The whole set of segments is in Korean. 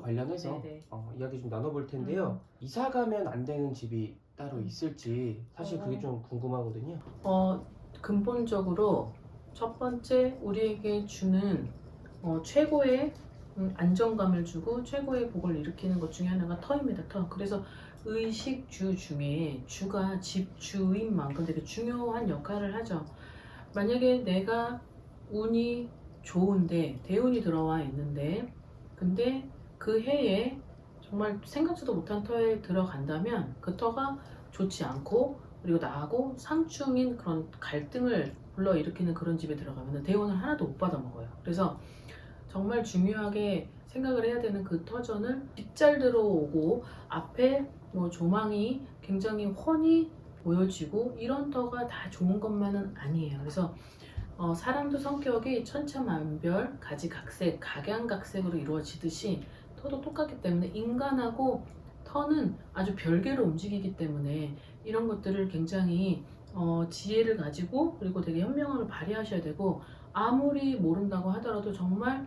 관련해서 네네. 어, 이야기 좀 나눠볼 텐데요. 이사 가면 안 되는 집이 따로 음. 있을지 사실 그게 어. 좀 궁금하거든요. 어, 근본적으로 첫 번째 우리에게 주는 어, 최고의 음, 안정감을 주고 최고의 복을 일으키는 것 중에 하나가 터입니다. 터. 그래서 의식주 중에 주가 집주인 만큼 되게 중요한 역할을 하죠. 만약에 내가 운이 좋은데 대운이 들어와 있는데 근데 그 해에 정말 생각지도 못한 터에 들어간다면 그 터가 좋지 않고 그리고 나하고 상충인 그런 갈등을 불러일으키는 그런 집에 들어가면 대원을 하나도 못 받아 먹어요. 그래서 정말 중요하게 생각을 해야 되는 그 터전을 빗잘 들어오고 앞에 뭐 조망이 굉장히 훤히 보여지고 이런 터가 다 좋은 것만은 아니에요. 그래서 어, 사람도 성격이 천차만별, 가지각색, 각양각색으로 이루어지듯이 터도 똑같기 때문에 인간하고 터는 아주 별개로 움직이기 때문에 이런 것들을 굉장히 어, 지혜를 가지고 그리고 되게 현명함을 발휘하셔야 되고 아무리 모른다고 하더라도 정말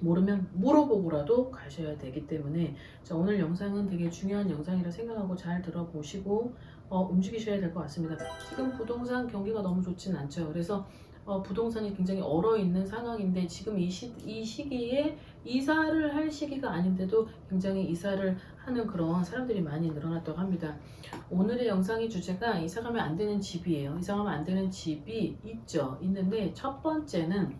모르면 물어보고라도 가셔야 되기 때문에 자, 오늘 영상은 되게 중요한 영상이라 생각하고 잘 들어보시고 어, 움직이셔야 될 것 같습니다. 지금 부동산 경기가 너무 좋진 않죠. 그래서 어, 부동산이 굉장히 얼어 있는 상황인데 지금 이, 시, 이 시기에 이사를 할 시기가 아닌데도 굉장히 이사를 하는 그런 사람들이 많이 늘어났다고 합니다. 오늘의 영상의 주제가 이사 가면 안 되는 집이에요. 이사 가면 안 되는 집이 있죠. 있는데 첫 번째는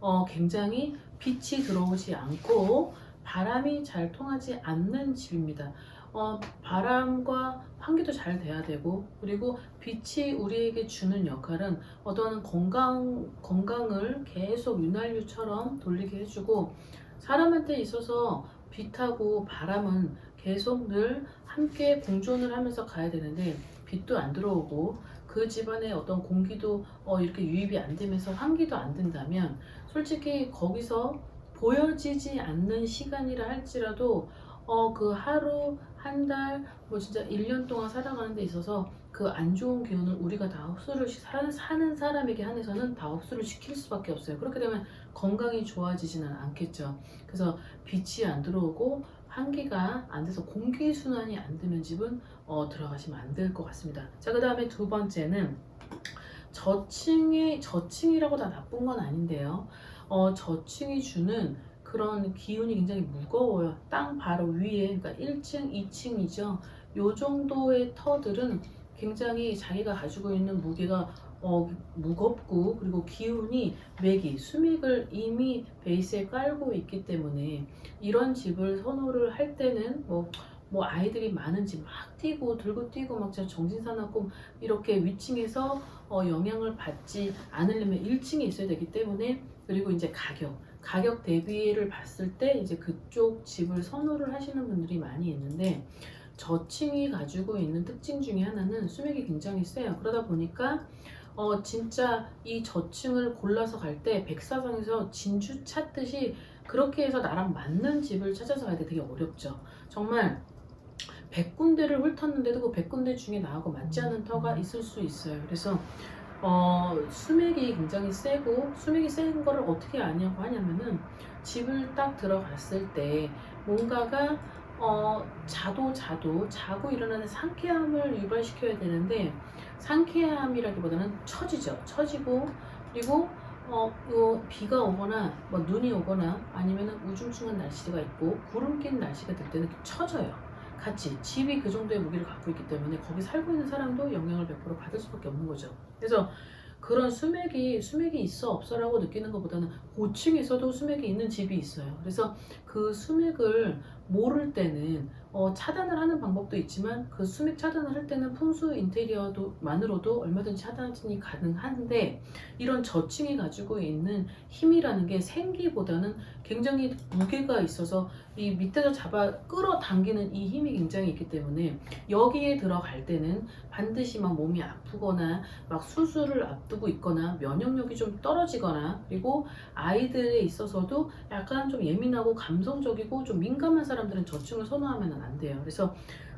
어, 굉장히 빛이 들어오지 않고 바람이 잘 통하지 않는 집입니다. 어, 바람과 환기도 잘 돼야 되고 그리고 빛이 우리에게 주는 역할은 어떤 건강 건강을 계속 윤활유처럼 돌리게 해주고 사람한테 있어서 빛하고 바람은 계속 늘 함께 공존을 하면서 가야 되는데 빛도 안 들어오고 그 집안에 어떤 공기도 어, 이렇게 유입이 안 되면서 환기도 안 된다면 솔직히 거기서 보여지지 않는 시간이라 할지라도 어, 그 하루, 한 달, 뭐 진짜 1년 동안 살아가는 데 있어서 그 안 좋은 기운을 우리가 다 흡수를 시- 사- 사는 사람에게 한해서는 다 흡수를 시킬 수밖에 없어요. 그렇게 되면 건강이 좋아지지는 않겠죠. 그래서 빛이 안 들어오고 환기가 안 돼서 공기 순환이 안 되는 집은 어, 들어가시면 안 될 것 같습니다. 자, 그 다음에 두 번째는 저층이 저층이라고 다 나쁜 건 아닌데요. 어, 저층이 주는 그런 기운이 굉장히 무거워요. 땅 바로 위에, 그러니까 1층, 2층이죠. 요 정도의 터들은 굉장히 자기가 가지고 있는 무게가 어, 무겁고 그리고 기운이 맥이 수맥을 이미 베이스에 깔고 있기 때문에 이런 집을 선호를 할 때는 뭐, 뭐 아이들이 많은 집막 뛰고 들고 뛰고 막 진짜 정신 사납고 이렇게 위층에서 어, 영향을 받지 않으려면 1층에 있어야 되기 때문에 그리고 이제 가격 가격 대비를 봤을 때 이제 그쪽 집을 선호를 하시는 분들이 많이 있는데 저층이 가지고 있는 특징 중에 하나는 수맥이 굉장히 세요. 그러다 보니까 어 진짜 이 저층을 골라서 갈 때 백사장에서 진주 찾듯이 그렇게 해서 나랑 맞는 집을 찾아서 가야 돼 되게 어렵죠. 정말 100군데를 훑었는데도 그 100군데 중에 나하고 맞지 않은 터가 있을 수 있어요. 그래서 어, 수맥이 굉장히 세고 수맥이 센 거를 어떻게 아냐고 하냐면은 집을 딱 들어갔을 때 뭔가가 어, 자도 자도 자고 일어나는 상쾌함을 유발시켜야 되는데 상쾌함이라기보다는 처지죠. 처지고 그리고 어, 요 비가 오거나 뭐 눈이 오거나 아니면은 우중충한 날씨가 있고 구름 낀 날씨가 될 때는 처져요. 같이 집이 그 정도의 무게를 갖고 있기 때문에 거기 살고 있는 사람도 영향을 100% 받을 수밖에 없는 거죠. 그래서 그런 수맥이 수맥이 있어 없어라고 느끼는 것보다는 고층에서도 수맥이 있는 집이 있어요. 그래서 그 수맥을 모를 때는 어, 차단을 하는 방법도 있지만 그 수맥 차단을 할 때는 풍수 인테리어도 만으로도 얼마든지 차단이 가능한데 이런 저층이 가지고 있는 힘이라는 게 생기보다는 굉장히 무게가 있어서 이 밑에서 잡아 끌어당기는 이 힘이 굉장히 있기 때문에 여기에 들어갈 때는 반드시 막 몸이 아프거나 막 수술을 앞두고 있거나 면역력이 좀 떨어지거나 그리고 아이들에 있어서도 약간 좀 예민하고 감성적이고 좀 민감한 사람 들은 저층을 선호하면 안 돼요. 그래서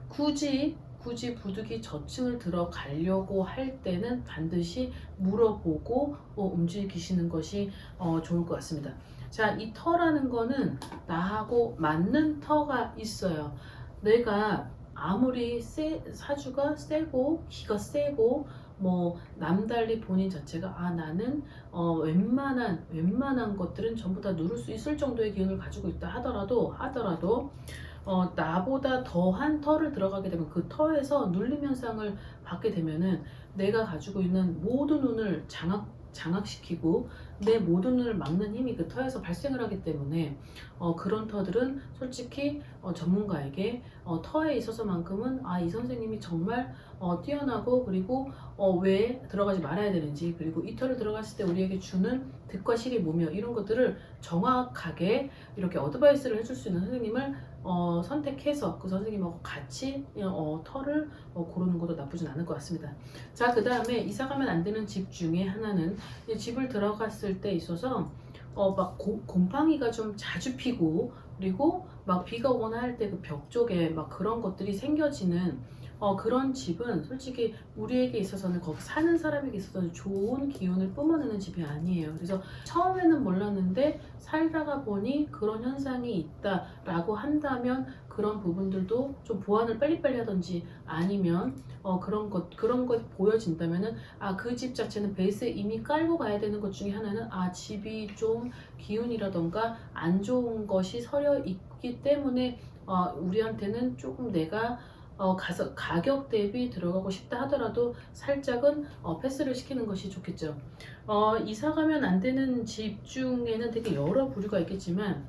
굳이 굳이 부득이 저층을 들어가려고 할 때는 반드시 물어보고 어, 움직이시는 것이 어, 좋을 것 같습니다. 자, 이 터라는 거는 나하고 맞는 터가 있어요. 내가 아무리 세, 사주가 세고 기가 세고 뭐 남달리 본인 자체가 아 나는 어 웬만한 웬만한 것들은 전부 다 누를 수 있을 정도의 기운을 가지고 있다 하더라도 하더라도 어 나보다 더한 터를 들어가게 되면 그 터에서 눌림 현상을 받게 되면은 내가 가지고 있는 모든 운을 장악 장악시키고 내 모든 눈을 막는 힘이 그 터에서 발생을 하기 때문에 어, 그런 터들은 솔직히 어, 전문가에게 어, 터에 있어서만큼은 아 이 선생님이 정말 어, 뛰어나고 그리고 어, 왜 들어가지 말아야 되는지 그리고 이 터를 들어갔을 때 우리에게 주는 득과 실이 뭐며 이런 것들을 정확하게 이렇게 어드바이스를 해줄 수 있는 선생님을 어, 선택해서 그 선생님하고 같이 어, 터를 어, 고르는 것도 나쁘진 않을 것 같습니다. 자, 그 다음에 이사 가면 안 되는 집 중에 하나는 이 집을 들어갔을 때 있어서 어막 곰팡이가 좀 자주 피고 그리고 막 비가 오거나 할 때 그 벽 쪽에 막 그런 것들이 생겨지는 어 그런 집은 솔직히 우리에게 있어서는 거기 사는 사람에게 있어서는 좋은 기운을 뿜어내는 집이 아니에요. 그래서 처음에는 몰랐는데 살다가 보니 그런 현상이 있다라고 한다면 그런 부분들도 좀 보완을 빨리빨리 하든지 아니면 어 그런 것 그런 것 보여진다면은 아 그 집 자체는 베이스에 이미 깔고 가야 되는 것 중에 하나는 아 집이 좀 기운이라던가 안 좋은 것이 서려 있기 때문에 어 우리한테는 조금 내가 어 가서 가격 대비 들어가고 싶다 하더라도 살짝은 어 패스를 시키는 것이 좋겠죠. 어 이사 가면 안 되는 집 중에는 되게 여러 부류가 있겠지만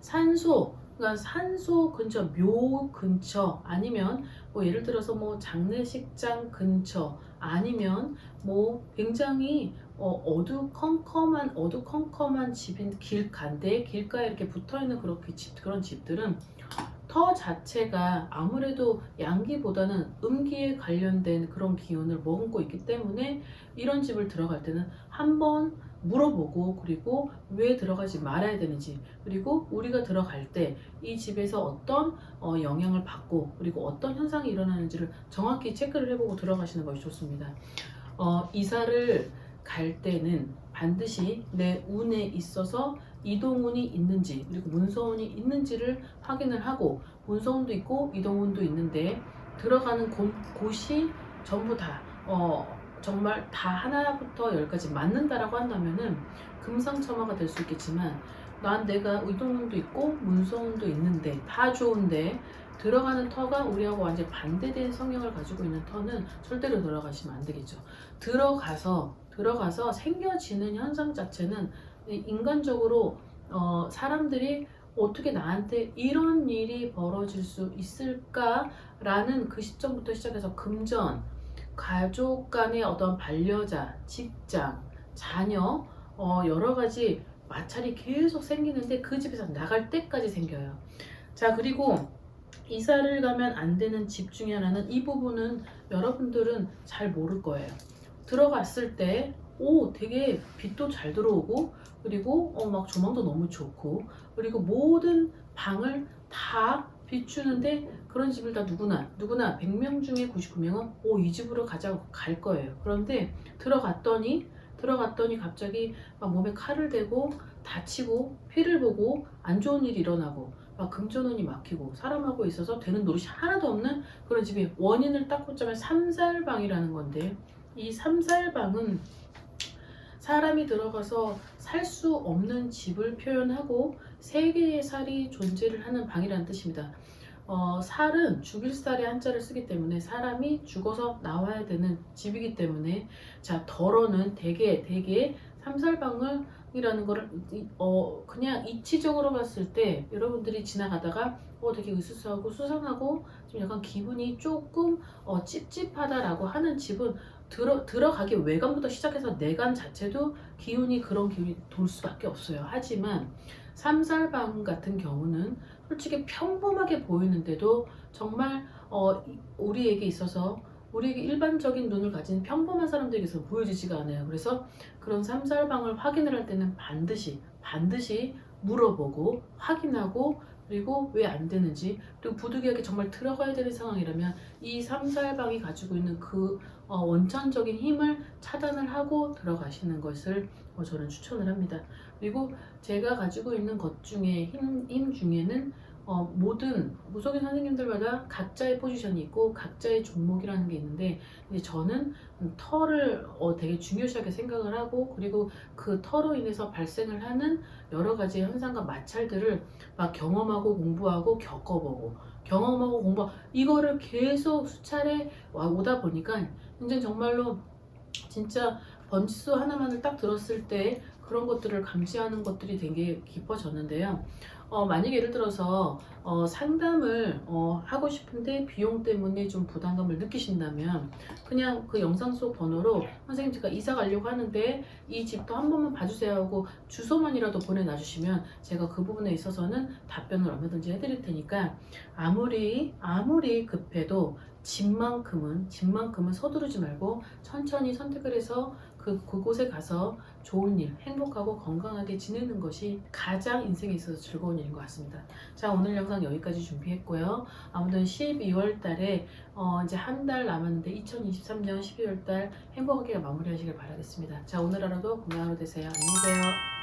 산소 그러니까 산소 근처 묘 근처 아니면 뭐 예를 들어서 뭐 장례식장 근처 아니면 뭐 굉장히 어, 어두컴컴한 어두컴컴한 집인 길가인데 길가에 이렇게 붙어 있는 그렇게 집 그런 집들은 터 자체가 아무래도 양기보다는 음기에 관련된 그런 기운을 머금고 있기 때문에 이런 집을 들어갈 때는 한번 물어보고 그리고 왜 들어가지 말아야 되는지 그리고 우리가 들어갈 때 이 집에서 어떤 어, 영향을 받고 그리고 어떤 현상이 일어나는지를 정확히 체크를 해보고 들어가시는 것이 좋습니다. 어, 이사를 갈 때는 반드시 내 운에 있어서 이동운이 있는지 그리고 문서운이 있는지를 확인을 하고 문서운도 있고 이동운도 있는데 들어가는 곳, 곳이 전부 다 어, 정말 다 하나부터 열까지 맞는다라고 한다면은 금상첨화가 될 수 있겠지만 난 내가 의동운도 있고 문서운도 있는데 다 좋은데 들어가는 터가 우리하고 완전 반대된 성향을 가지고 있는 터는 절대로 들어가시면 안 되겠죠. 들어가서 들어가서 생겨지는 현상 자체는 인간적으로 어, 사람들이 어떻게 나한테 이런 일이 벌어질 수 있을까라는 그 시점부터 시작해서 금전, 가족 간의 어떤 반려자, 직장, 자녀, 어, 여러 가지 마찰이 계속 생기는데 그 집에서 나갈 때까지 생겨요. 자, 그리고 이사를 가면 안 되는 집 중에 하나는 이 부분은 여러분들은 잘 모를 거예요. 들어갔을 때, 오, 되게 빛도 잘 들어오고, 그리고 어, 막 조망도 너무 좋고, 그리고 모든 방을 다 비추는데 그런 집을 다 누구나, 누구나 100명 중에 99명은 오, 이 집으로 가자고 갈 거예요. 그런데 들어갔더니, 들어갔더니 갑자기 막 몸에 칼을 대고 다치고 피를 보고 안 좋은 일이 일어나고 막 금전운이 막히고 사람하고 있어서 되는 노릇이 하나도 없는 그런 집이 원인을 딱 꽂자면 삼살방이라는 건데 이 삼살방은 사람이 들어가서 살 수 없는 집을 표현하고 세 개의 살이 존재를 하는 방이라는 뜻입니다. 어, 살은 죽일 살의 한자를 쓰기 때문에 사람이 죽어서 나와야 되는 집이기 때문에 자 덜어는 대개 대개 삼살방을 이라는 거를 이- 어 그냥 이치적으로 봤을 때 여러분들이 지나가다가 어 되게 으스스하고 수상하고 좀 약간 기분이 조금 어 찝찝하다라고 하는 집은 들어 들어가기 외관부터 시작해서 내관 자체도 기운이 그런 기운이 돌 수밖에 없어요. 하지만 삼살방 같은 경우는 솔직히 평범하게 보이는데도 정말 어 이- 우리에게 있어서 우리에게 일반적인 눈을 가진 평범한 사람들에게서 보여지지가 않아요. 그래서 그런 삼살방을 확인을 할 때는 반드시 반드시 물어보고 확인하고 그리고 왜 안 되는지 그리고 부득이하게 정말 들어가야 되는 상황이라면 이 삼살방이 가지고 있는 그 어, 원천적인 힘을 차단을 하고 들어가시는 것을 어, 저는 추천을 합니다. 그리고 제가 가지고 있는 것 중에 힘, 힘 중에는 어, 모든 무속인 선생님들마다 각자의 포지션이 있고 각자의 종목이라는 게 있는데 이제 저는 음, 털을 어, 되게 중요시하게 생각을 하고 그리고 그 털로 인해서 발생을 하는 여러 가지 현상과 마찰들을 막 경험하고 공부하고 겪어보고 경험하고 공부 이거를 계속 수차례 와 오다 보니까 이제 정말로 진짜 번지수 하나만을 딱 들었을 때 그런 것들을 감지하는 것들이 되게 깊어졌는데요. 어, 만약 예를 들어서 어, 상담을 어, 하고 싶은데 비용 때문에 좀 부담감을 느끼신다면 그냥 그 영상 속 번호로 선생님 제가 이사 가려고 하는데 이 집도 한 번만 봐주세요 하고 주소만이라도 보내놔주시면 제가 그 부분에 있어서는 답변을 얼마든지 해드릴 테니까 아무리 아무리 급해도 집만큼은 집만큼은 서두르지 말고 천천히 선택을 해서 그 그곳에 가서 좋은 일, 행복하고 건강하게 지내는 것이 가장 인생에 있어서 즐거운 일인 것 같습니다. 자 오늘 영상 여기까지 준비했고요. 아무튼 12월 달에 어, 이제 한 달 남았는데 2023년 12월 달 행복하게 마무리하시길 바라겠습니다. 자 오늘 하루도 건강한 하루 되세요. 안녕히 계세요.